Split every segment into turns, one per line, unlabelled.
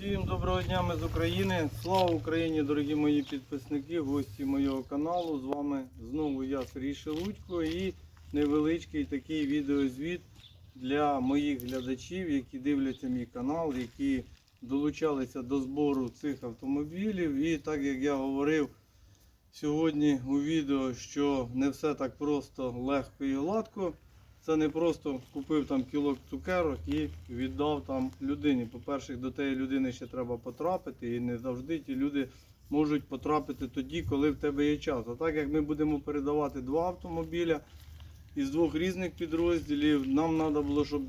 Всім доброго дня ми з України. Слава Україні, дорогі мої підписники, гості моєго каналу. З вами знову я Сергій Шелудько і невеличкий такий відеозвіт для моїх глядачів, які дивляться мій канал, які долучалися до збору цих автомобілів. І так як я говорив сьогодні у відео, що не все так просто легко і гладко. Це не просто купив там кілок цукерок і віддав там людині. По-перше, до тієї людини ще треба потрапити, і не завжди ті люди можуть потрапити тоді, коли в тебе є час. А так як ми будемо передавати два автомобіля із двох різних підрозділів, нам треба було, щоб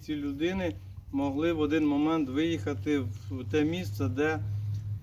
ці людини могли в один момент виїхати в те місце, де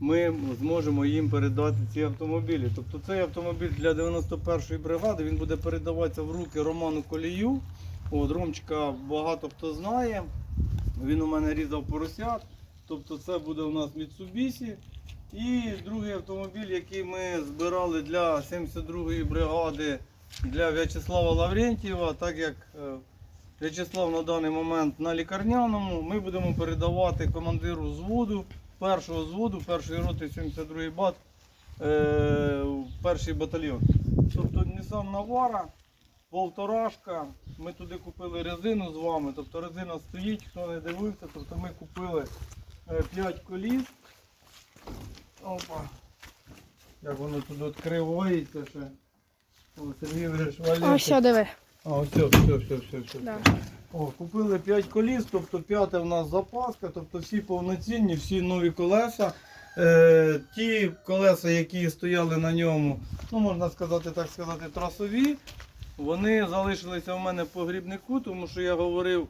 ми зможемо їм передати ці автомобілі. Тобто цей автомобіль для 91-ї бригади він буде передаватися в руки Роману Колію. От, Ромчика багато хто знає. Він у мене різав поросят. Тобто це буде у нас Mitsubishi. І другий автомобіль, який ми збирали для 72-ї бригади для В'ячеслава Лаврентьєва, так як е, В'ячеслав на даний момент на лікарняному, ми будемо передавати командиру зводу, першого зводу, першої роти 72-ї бат, е, перший батальйон. Тобто Nissan Navara, полторашка. Ми туди купили резину з вами. Тобто резина стоїть, хто не дивився, тобто ми купили 5 коліс. Опа. Як воно тут відкривається ще. О, Сергій Ігорович,
О,
валюється.
все, диви.
А, ось все, все, все, все, все.
Да.
О, купили 5 коліс, тобто п'яте в нас запаска, тобто всі повноцінні, всі нові колеса. Е, ті колеса, які стояли на ньому, ну можна сказати, так сказати, трасові, вони залишилися в мене по грібнику, тому що я говорив,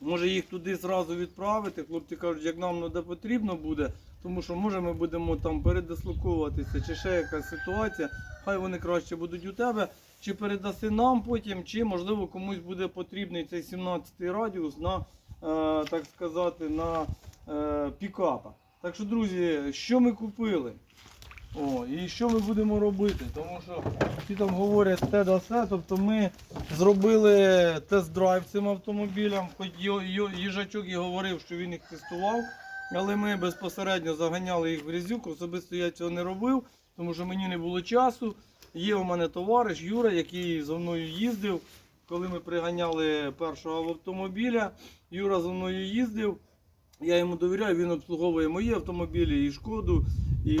може їх туди зразу відправити. Хлопці кажуть, як нам не потрібно буде, тому що може ми будемо там передислоковуватися, чи ще якась ситуація, хай вони краще будуть у тебе. Чи передаси нам потім, чи можливо комусь буде потрібний цей 17-й радіус на, е, так сказати, на е, пікапа. Так що, друзі, що ми купили? О, і що ми будемо робити? Тому що всі там говорять те да все. Тобто ми зробили тест-драйв цим автомобілям, хоч їжачок і говорив, що він їх тестував, але ми безпосередньо заганяли їх в грязюк. Особисто я цього не робив, тому що мені не було часу. Є у мене товариш Юра, який зі мною їздив. Коли ми приганяли першого автомобіля, Юра зі мною їздив. Я йому довіряю, він обслуговує мої автомобілі, і шкоду, і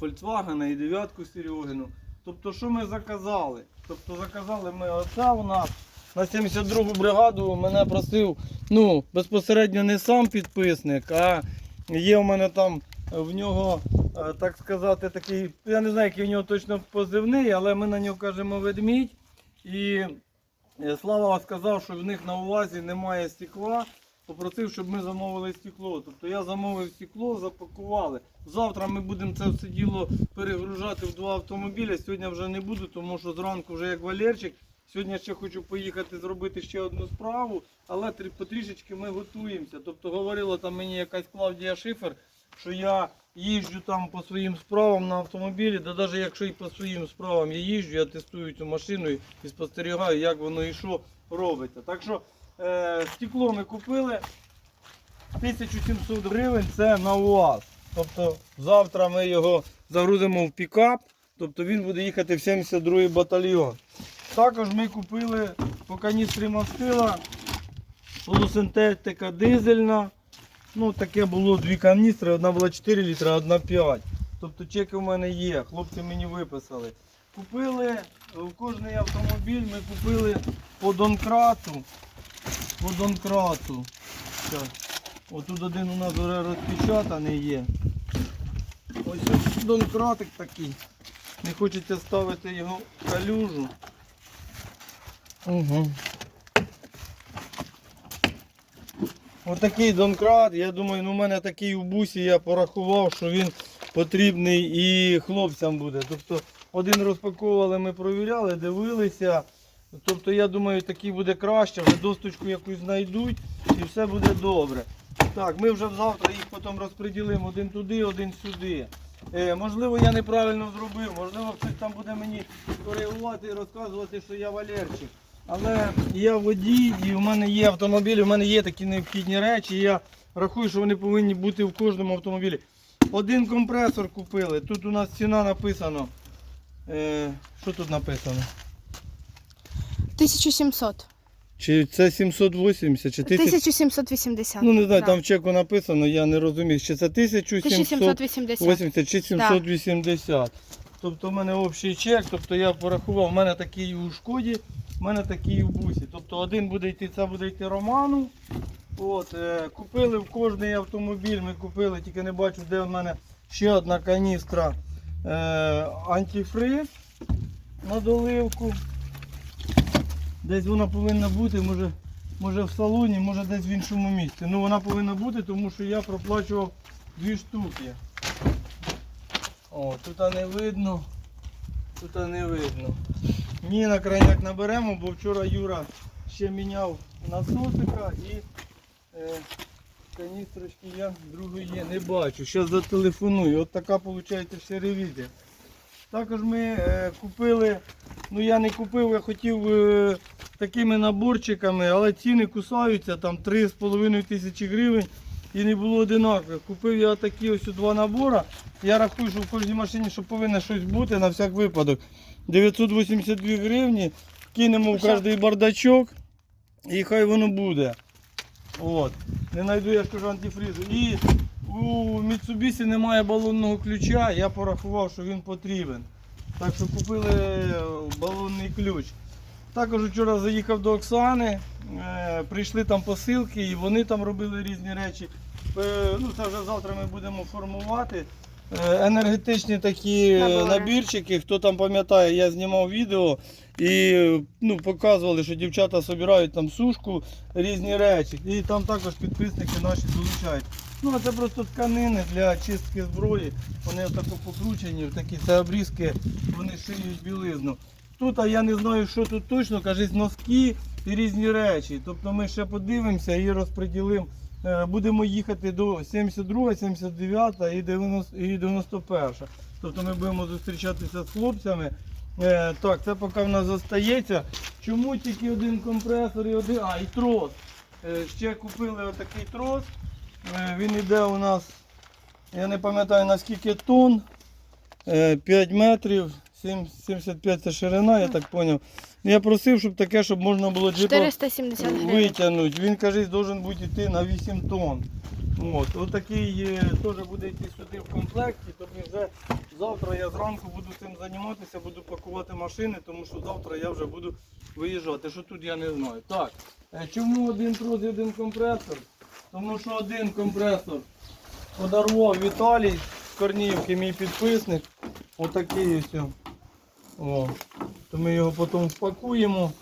Volkswagen, і дев'ятку Серегину. Тобто, що ми заказали? Тобто заказали ми оце у нас на 72-гу бригаду. Мене просив, ну, безпосередньо не сам підписник, а є у мене там в нього, так сказати, такий, я не знаю, який в нього точно позивний, але ми на нього кажемо ведмідь. І е, Слава сказав, що в них на увазі немає стекла. Попросив, щоб ми замовили стекло. Тобто я замовив стекло, запакували. Завтра ми будемо це все діло перегружати в два автомобіля. Сьогодні вже не буду, тому що зранку вже як Валерчик. Сьогодні ще хочу поїхати зробити ще одну справу, але потрішечки ми готуємося. Тобто говорила там мені якась Клавдія Шифер, що я їжджу там по своїм справам на автомобілі, да навіть якщо і по своїм справам я їжджу, я тестую цю машину і спостерігаю, як воно і що робиться. Так що е, стекло ми купили 1700 гривень, це на УАЗ. Тобто завтра ми його загрузимо в пікап, тобто він буде їхати в 72-й батальйон. Також ми купили по каністрі мастила полусинтетика дизельна. Ну, таке було дві каністри, одна була 4 літри, одна 5. Тобто чеки в мене є, хлопці мені виписали. Купили в кожний автомобіль ми купили по донкрату. По донкрату. Щас. Отут один у нас вже розпечатаний є. Ось донкратик такий. Не хочеться ставити його в калюжу. Угу. Отакий донкрат, я думаю, ну, у мене такий у бусі, я порахував, що він потрібний і хлопцям буде. Тобто один розпаковували, ми провіряли, дивилися. Тобто я думаю, такий буде краще, вже досточку якусь знайдуть і все буде добре. Так, ми вже завтра їх потім розподілимо один туди, один сюди. Е, можливо, я неправильно зробив, можливо, хтось там буде мені коригувати і розказувати, що я Валерчик. Але я водій і в мене є автомобіль, у мене є такі необхідні речі. Я рахую, що вони повинні бути в кожному автомобілі. Один компресор купили. Тут у нас ціна написано. Е, що тут написано?
1700.
Чи це 780, чи 1000?
1780.
Ну не знаю,
Да.
там в чеку написано, я не розумію, чи це 1780
1780.
чи 780. Тобто в мене общий чек, тобто я порахував, в мене такий у шкоді, в мене такий у бусі. Тобто один буде йти, це буде йти Роману. От, е, купили в кожний автомобіль, ми купили, тільки не бачу, де в мене ще одна каністра е, антифриз на доливку. Десь вона повинна бути, може, може в салоні, може десь в іншому місці. Ну вона повинна бути, тому що я проплачував дві штуки. О, тут не видно. Тут не видно. Ні, на крайняк наберемо, бо вчора Юра ще міняв насосика і е, каністрочки я другої не бачу. Зараз зателефоную. От така виходить ще ревізія. Також ми е, купили, ну я не купив, я хотів е, такими наборчиками, але ціни кусаються, там 3,5 тисячі гривень і не було одинакових. Купив я такі ось два набори. Я рахую, що в кожній машині що повинно щось бути на всяк випадок. 982 гривні, кинемо в кожний бардачок і хай воно буде. От. Не знайду, я ж кажу, антифризу. І у Mitsubishi немає балонного ключа, я порахував, що він потрібен. Так що купили е, балонний ключ. Також вчора заїхав до Оксани, е, прийшли там посилки і вони там робили різні речі. Е, ну, це вже завтра ми будемо формувати. Е, енергетичні такі
Набори.
набірчики, хто там пам'ятає, я знімав відео і ну, показували, що дівчата збирають там сушку, різні речі. І там також підписники наші долучають. Ну, а це просто тканини для чистки зброї. Вони отако покручені, такі це обрізки, вони шиють білизну. Тут а я не знаю, що тут точно, кажуть, носки і різні речі. Тобто ми ще подивимося і розподілимо. Е, Будемо їхати до 72, 79 і 90 і 91. Тобто ми будемо зустрічатися з хлопцями. Е, так, це поки в нас залишається. Чому тільки один компресор і один. А, і трос. Е, ще купили отакий трос. Він йде у нас, я не пам'ятаю наскільки тонн. Е, 5 метрів, 7, 75 це ширина, я так зрозумів. Я просив, щоб таке, щоб можна було джипа
470 гривень.
витягнути. Він каже, должен бути йти на 8 тонн. От, отакий е, теж буде йти сюди в комплекті, тобто вже завтра я зранку буду цим займатися, буду пакувати машини, тому що завтра я вже буду виїжджати. Що тут я не знаю. Так, е, чому один трос і один компресор? Тому що один компресор подарував Віталій з Корнівки, мій підписник. Отакий ось. О. То ми його потім спакуємо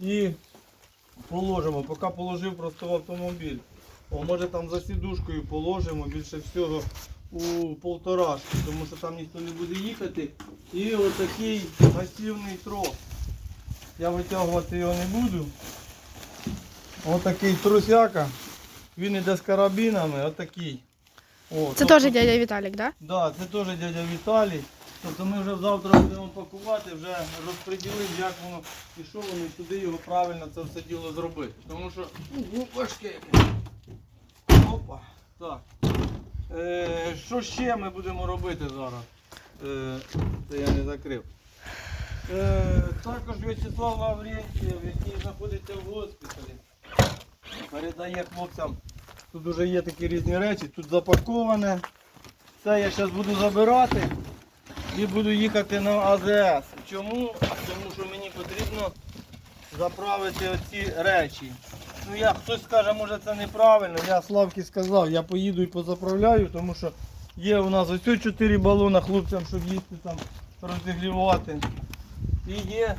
і положимо. Поки положив просто в автомобіль. О, може там за сідушкою положимо більше всього у полторашки, тому що там ніхто не буде їхати. І отакий масивний трос. Я витягувати його не буду. Отакий трусяка. Він іде з карабінами, отакий. О,
Це
тобто-
теж дядя Віталік, так?
Да, це теж дядя Віталій. Тобто ми вже завтра будемо пакувати, вже розподілимо, як воно і воно, і сюди його правильно це все діло зробити. Тому що ну, важке. Опа. Так. Е, що ще ми будемо робити зараз? Е, це я не закрив. Е, також В'ячеслав Лаврентьєв, який знаходиться в госпіталі, передає хлопцям. Тут вже є такі різні речі, тут запаковане. Це я зараз буду забирати і буду їхати на АЗС. Чому? Тому що мені потрібно заправити оці речі. Ну я хтось скаже, може це неправильно. Я Славки сказав, я поїду і позаправляю, тому що є у нас ось 4 балона хлопцям, щоб їсти там розігрівати. І є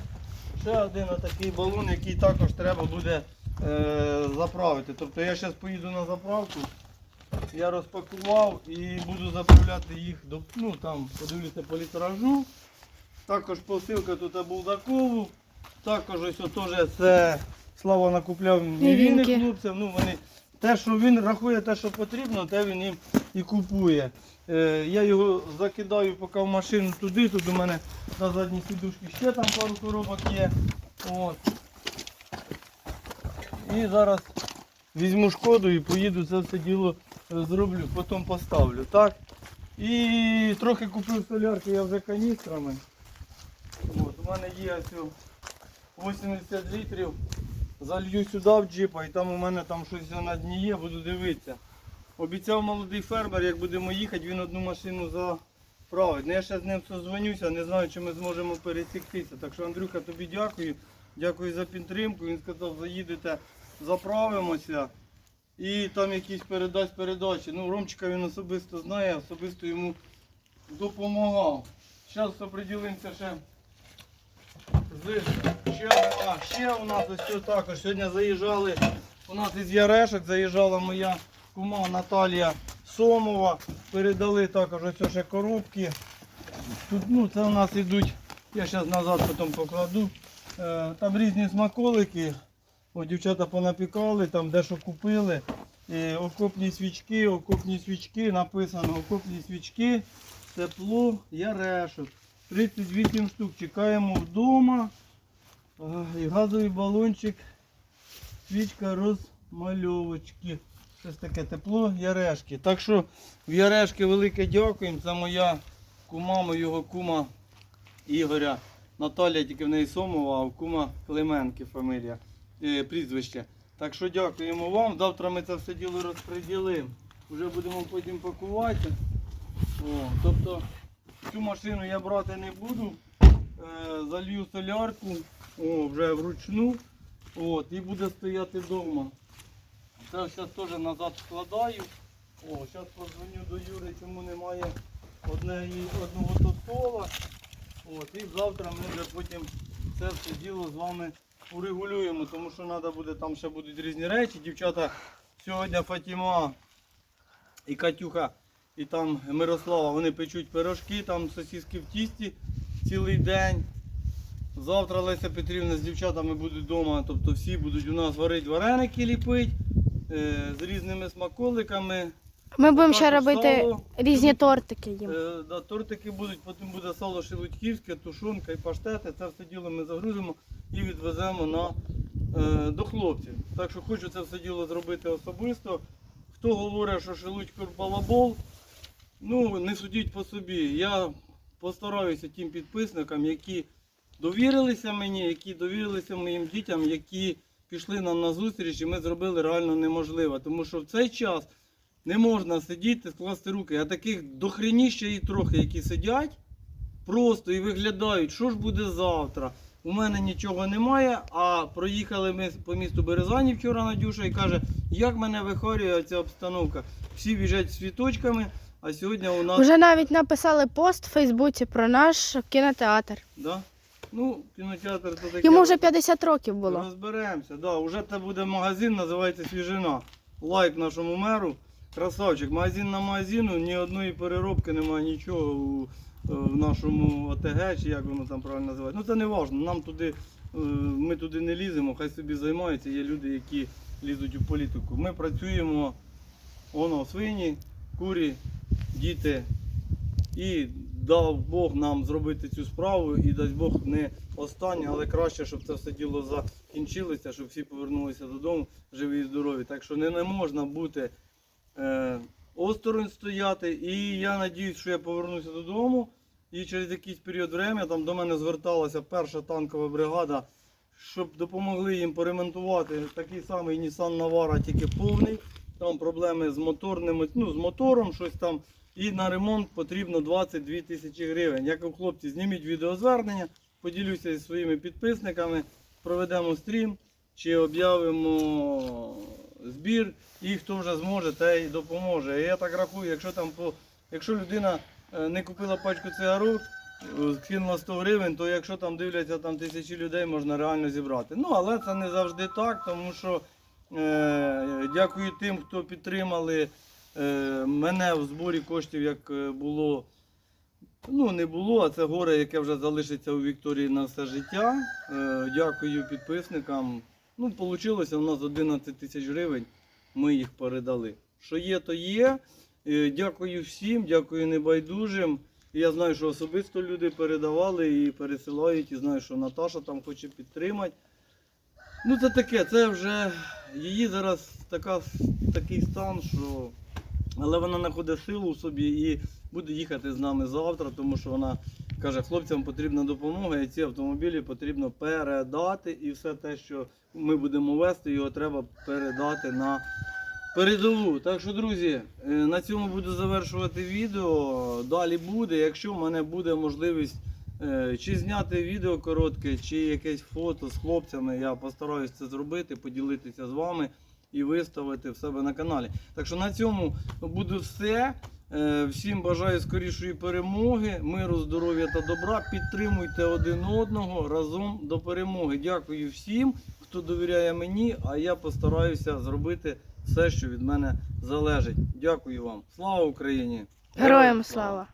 ще один отакий балон, який також треба буде е, заправити. Тобто я зараз поїду на заправку. Я розпакував і буду заправляти їх до ну там, подивлюся по літражу. Також посилка тут Булдакову. Також ось теж це Слава накупляв мівіни хлопцям. Ну, вони, те, що він рахує те, що потрібно, те він їм і купує. Е, я його закидаю поки в машину туди, тут у мене на задній сідушці ще там пару коробок є. От. І зараз візьму шкоду і поїду це все діло зроблю, потім поставлю. Так? І трохи купив солярки я вже каністрами. От, у мене є ось 80 літрів. Залью сюди в джипа і там у мене там щось на дні є, буду дивитися. Обіцяв молодий фермер, як будемо їхати, він одну машину заправить. Ну, я ще з ним созвонюся, не знаю, чи ми зможемо пересіктися. Так що, Андрюха, тобі дякую. Дякую за підтримку. Він сказав, заїдете, заправимося. І там якісь передасть передачі. Ну, Ромчика він особисто знає, особисто йому допомагав. Зараз оприділимося ще. з ще, а, ще у нас ось також. Сьогодні заїжджали. У нас із Ярешок заїжджала моя кума Наталія Сомова. Передали також ось ще коробки. Тут, ну, це у нас йдуть, я зараз назад потім покладу. Е, там різні смаколики. О, дівчата понапікали, там дещо купили. Е, окопні свічки, окопні свічки, написано окопні свічки, тепло, ярешок. 38 штук. Чекаємо вдома. І газовий балончик, свічка розмальовочки. Щось таке тепло, ярешки. Так що в Ярешки велике дякуємо. Це моя кума, моєго кума Ігоря. Наталія тільки в неї Сомова, а в кума Клименки фамілія, прізвище. Так що дякуємо вам. Завтра ми це все діло розподілимо. Вже будемо потім пакувати. О, тобто цю машину я брати не буду. Е, залью солярку, о, вже вручну. От, і буде стояти вдома. Це зараз теж назад складаю. О, зараз подзвоню до Юри, чому немає однеї, одного тостола. От, і завтра ми вже потім це все діло з вами урегулюємо, тому що треба буде, там ще будуть різні речі. Дівчата сьогодні Фатіма і Катюха, і там Мирослава, вони печуть пирожки, там сосиски в тісті цілий день. Завтра Леся Петрівна з дівчатами будуть вдома, тобто всі будуть у нас варити вареники ліпити е, з різними смаколиками.
Ми будемо ще
Також
робити
сало.
різні тортики їм.
Е, да, тортики будуть, потім буде сало шелудьківське, тушонка і паштети. Це все діло ми загрузимо і відвеземо на, е, до хлопців. Так що хочу це все діло зробити особисто. Хто говорить, що шелудько балабол, ну не судіть по собі. Я постараюся тим підписникам, які довірилися мені, які довірилися моїм дітям, які пішли нам на зустріч і ми зробили реально неможливе. Тому що в цей час не можна сидіти, скласти руки, а таких дохреніще і трохи, які сидять просто і виглядають, що ж буде завтра. У мене нічого немає, а проїхали ми по місту Березані вчора Надюша і каже, як мене вихорює ця обстановка. Всі біжать світочками, а сьогодні у нас.
Вже навіть написали пост в Фейсбуці про наш кінотеатр.
Да? Ну, кінотеатр то таке.
Йому вже 50 років було.
Розберемося. Да, уже це буде магазин, називається Свіжина. Лайк нашому меру. Красавчик. Магазин на магазину, ні одної переробки немає нічого у, е, в нашому ОТГ, чи як воно там правильно називається. Ну це не важливо. Нам туди, е, ми туди не ліземо, хай собі займаються. Є люди, які лізуть у політику. Ми працюємо воно, свині, курі, діти. І дав Бог нам зробити цю справу, і дасть Бог не останнє, але краще, щоб це все діло закінчилося, щоб всі повернулися додому живі і здорові. Так що не можна бути е, осторонь стояти. І я надіюсь, що я повернуся додому. І через якийсь період времени там до мене зверталася перша танкова бригада, щоб допомогли їм поремонтувати такий самий Nissan Navara, тільки повний. Там проблеми з моторним, ну, з мотором, щось там. І на ремонт потрібно 22 тисячі гривень. Як у хлопці, зніміть відеозвернення, поділюся зі своїми підписниками, проведемо стрім чи об'явимо збір, і хто вже зможе, той допоможе. І я так рахую, якщо там по, якщо людина е, не купила пачку цигарок, е, скинула 100 гривень, то якщо там дивляться там тисячі людей, можна реально зібрати. Ну, але це не завжди так, тому що е, дякую тим, хто підтримали е, мене в зборі коштів, як е, було. Ну, не було, а це горе, яке вже залишиться у Вікторії на все життя. Дякую підписникам. Ну, вийшло у нас 11 тисяч гривень. Ми їх передали. Що є, то є. Е, дякую всім, дякую небайдужим. Я знаю, що особисто люди передавали і пересилають, і знаю, що Наташа там хоче підтримати. Ну це таке, це вже її зараз така, такий стан, що. Але вона знаходить силу в собі і буде їхати з нами завтра, тому що вона каже, хлопцям потрібна допомога, і ці автомобілі потрібно передати. І все те, що ми будемо вести, його треба передати на передову. Так що, друзі, е, на цьому буду завершувати відео. Далі буде. Якщо в мене буде можливість е, чи зняти відео коротке, чи якесь фото з хлопцями, я постараюсь це зробити, поділитися з вами і виставити в себе на каналі. Так що на цьому буде все. Е, Всім бажаю скорішої перемоги, миру, здоров'я та добра. Підтримуйте один одного разом до перемоги. Дякую всім, хто довіряє мені, а я постараюся зробити все, що від мене залежить. Дякую вам. Слава Україні!
Героям слава!